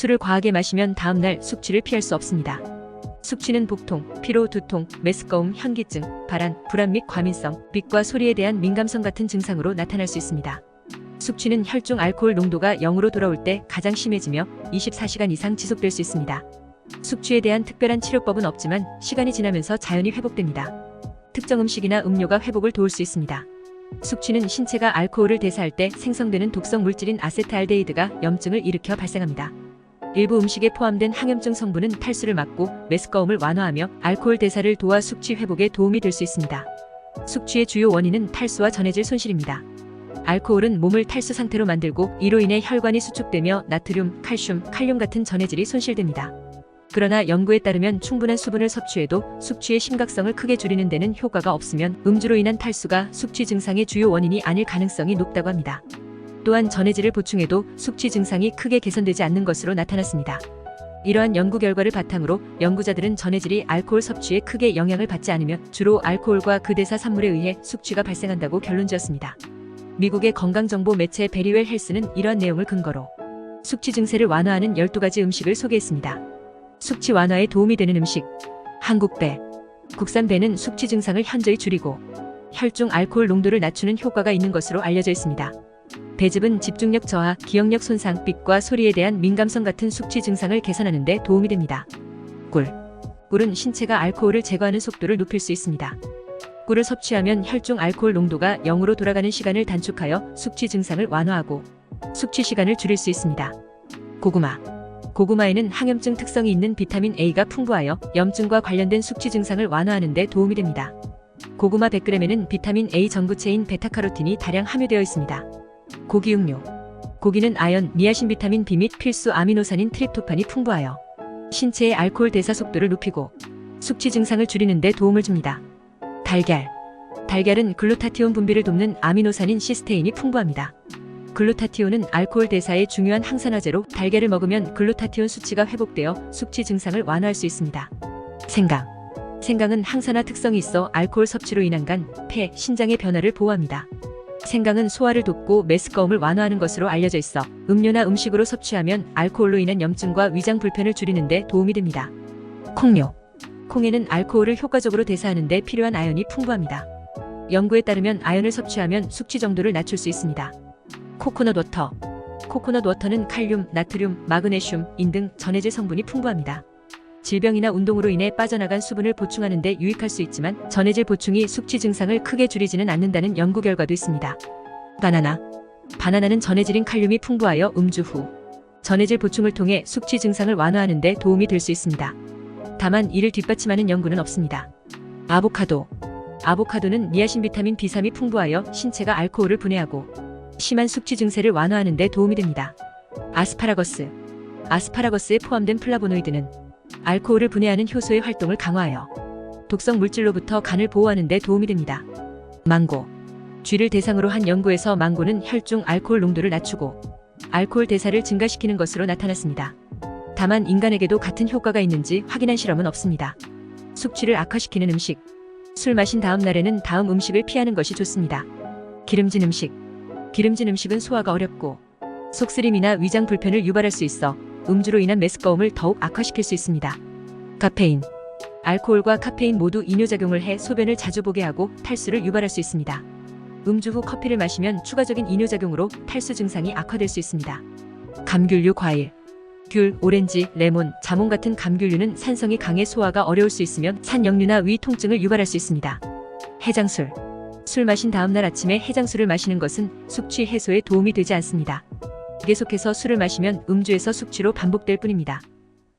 술을 과하게 마시면 다음날 숙취를 피할 수 없습니다. 숙취는 복통, 피로, 두통, 메스꺼움, 현기증, 발한, 불안 및 과민성, 빛과 소리에 대한 민감성 같은 증상으로 나타날 수 있습니다. 숙취는 혈중 알코올 농도가 0으로 돌아올 때 가장 심해지며 24시간 이상 지속될 수 있습니다. 숙취에 대한 특별한 치료법은 없지만 시간이 지나면서 자연히 회복됩니다. 특정 음식이나 음료가 회복을 도울 수 있습니다. 숙취는 신체가 알코올을 대사할 때 생성되는 독성 물질인 아세트알데히드가 염증을 일으켜 발생합니다. 일부 음식에 포함된 항염증 성분은 탈수를 막고 메스꺼움을 완화하며 알코올 대사를 도와 숙취 회복에 도움이 될 수 있습니다. 숙취의 주요 원인은 탈수와 전해질 손실입니다. 알코올은 몸을 탈수 상태로 만들고 이로 인해 혈관이 수축되며 나트륨, 칼슘, 칼륨 같은 전해질이 손실됩니다. 그러나 연구에 따르면 충분한 수분을 섭취해도 숙취의 심각성을 크게 줄이는 데는 효과가 없으면 음주로 인한 탈수가 숙취 증상의 주요 원인이 아닐 가능성이 높다고 합니다. 또한 전해질을 보충해도 숙취 증상이 크게 개선되지 않는 것으로 나타났습니다. 이러한 연구 결과를 바탕으로 연구자들은 전해질이 알코올 섭취에 크게 영향을 받지 않으며 주로 알코올과 그 대사 산물에 의해 숙취가 발생한다고 결론지었습니다. 미국의 건강정보 매체 베리웰 헬스는 이러한 내용을 근거로 숙취 증세를 완화하는 12가지 음식을 소개했습니다. 숙취 완화에 도움이 되는 음식. 한국배. 국산 배는 숙취 증상을 현저히 줄이고 혈중 알코올 농도를 낮추는 효과가 있는 것으로 알려져 있습니다. 배즙은 집중력 저하, 기억력 손상, 빛과 소리에 대한 민감성 같은 숙취 증상을 개선하는 데 도움이 됩니다. 꿀. 꿀은 신체가 알코올을 제거하는 속도를 높일 수 있습니다. 꿀을 섭취하면 혈중 알코올 농도가 0으로 돌아가는 시간을 단축하여 숙취 증상을 완화하고 숙취 시간을 줄일 수 있습니다. 고구마. 고구마에는 항염증 특성이 있는 비타민 A가 풍부하여 염증과 관련된 숙취 증상을 완화하는 데 도움이 됩니다. 고구마 100g에는 비타민 A 전구체인 베타카로틴이 다량 함유되어 있습니다. 고기 육류. 고기는 아연, 니아신 비타민 B 및 필수 아미노산인 트립토판이 풍부하여 신체의 알코올 대사 속도를 높이고 숙취 증상을 줄이는 데 도움을 줍니다. 달걀. 달걀은 글루타티온 분비를 돕는 아미노산인 시스테인이 풍부합니다. 글루타티온은 알코올 대사의 중요한 항산화제로 달걀을 먹으면 글루타티온 수치가 회복되어 숙취 증상을 완화할 수 있습니다. 생강. 생강은 항산화 특성이 있어 알코올 섭취로 인한 간, 폐, 신장의 변화를 보호합니다. 생강은 소화를 돕고 메스꺼움을 완화하는 것으로 알려져 있어 음료나 음식으로 섭취하면 알코올로 인한 염증과 위장 불편을 줄이는 데 도움이 됩니다. 콩류. 콩에는 알코올을 효과적으로 대사하는 데 필요한 아연이 풍부합니다. 연구에 따르면 아연을 섭취하면 숙취 정도를 낮출 수 있습니다. 코코넛 워터. 코코넛 워터는 칼륨, 나트륨, 마그네슘, 인 등 전해질 성분이 풍부합니다. 질병이나 운동으로 인해 빠져나간 수분을 보충하는 데 유익할 수 있지만 전해질 보충이 숙취 증상을 크게 줄이지는 않는다는 연구 결과도 있습니다. 바나나. 바나나는 전해질인 칼륨이 풍부하여 음주 후 전해질 보충을 통해 숙취 증상을 완화하는 데 도움이 될 수 있습니다. 다만 이를 뒷받침하는 연구는 없습니다. 아보카도. 아보카도는 니아신 비타민 B3이 풍부하여 신체가 알코올을 분해하고 심한 숙취 증세를 완화하는 데 도움이 됩니다. 아스파라거스. 아스파라거스에 포함된 플라보노이드는 알코올을 분해하는 효소의 활동을 강화하여 독성 물질로부터 간을 보호하는 데 도움이 됩니다. 망고. 쥐를 대상으로 한 연구에서 망고는 혈중 알코올 농도를 낮추고 알코올 대사를 증가시키는 것으로 나타났습니다. 다만 인간에게도 같은 효과가 있는지 확인한 실험은 없습니다. 숙취를 악화시키는 음식. 술 마신 다음 날에는 다음 음식을 피하는 것이 좋습니다. 기름진 음식. 기름진 음식은 소화가 어렵고 속쓰림이나 위장 불편을 유발할 수 있어 음주로 인한 메스꺼움을 더욱 악화시킬 수 있습니다. 카페인. 알코올과 카페인 모두 이뇨작용을 해 소변을 자주 보게 하고 탈수를 유발할 수 있습니다. 음주 후 커피를 마시면 추가적인 이뇨작용으로 탈수 증상이 악화될 수 있습니다. 감귤류 과일. 귤, 오렌지, 레몬, 자몽 같은 감귤류는 산성이 강해 소화가 어려울 수 있으며 산역류나 위 통증을 유발할 수 있습니다. 해장술. 술 마신 다음날 아침에 해장술을 마시는 것은 숙취 해소에 도움이 되지 않습니다. 계속해서 술을 마시면 음주에서 숙취로 반복될 뿐입니다.